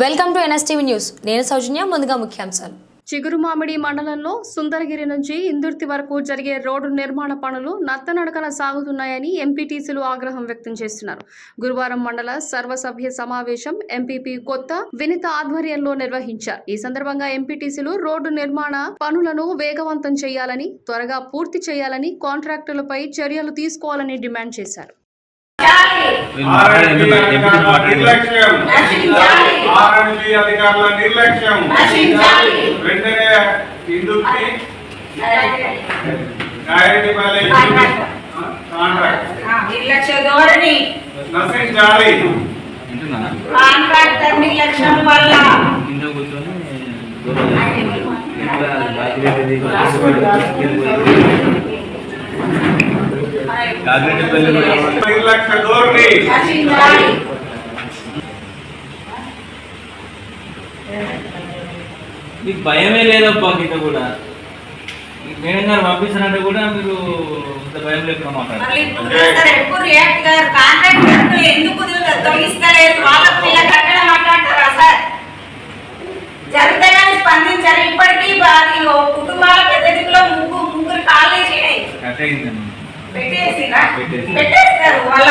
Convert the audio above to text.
Welcome to NSTV news. నేను సౌజన్య ముందుగా ముఖ్యాంశాలు. చిగురుమామిడి మండలంలో సుందరగిరి నుంచి ఇందుర్తి వరకు జరిగే రోడ్డు నిర్మాణ పనులు నత్తనడకన సాగుతున్నాయని ఎంపీటీసీలు ఆగ్రహం వ్యక్తం చేస్తున్నారు. గురువారం మండల సర్వసభ్య సమావేశం ఎంపీపీ కొత్త వినిత ఆధ్వర్యంలో నిర్వహించారు. ఈ సందర్భంగా ఎంపీటీసీలు రోడ్డు నిర్మాణ పనులను వేగవంతం చేయాలని త్వరగా పూర్తి చేయాలని కాంట్రాక్టులపై చర్యలు తీసుకోవాలని డిమాండ్ చేశారు. నిర్లక్ష్యం. ఆర్ఎండ్బి అధికారుల నిర్లక్ష్యం. వెంటనే హిందూకి గాయటిపల్లి కాంట్రాక్ట్. నిర్లక్ష్య ధోరణి. నశించాలి. కాంట్రాక్టర్ నిర్లక్ష్యం వల్ల. కూర్చొని మీకు భయమే లేదబ్బా ఇక కూడా. మేడం గారు పంపిస్తున్నట్టు కూడా మీరు ఇంత భయం లేకుండా మాట్లాడారు జరుగుతాయని స్పందించారు. ఇప్పటికీ కుటుంబాల ముగ్గురు పెట్టేసిన పెట్టేస్తారు వాళ్ళ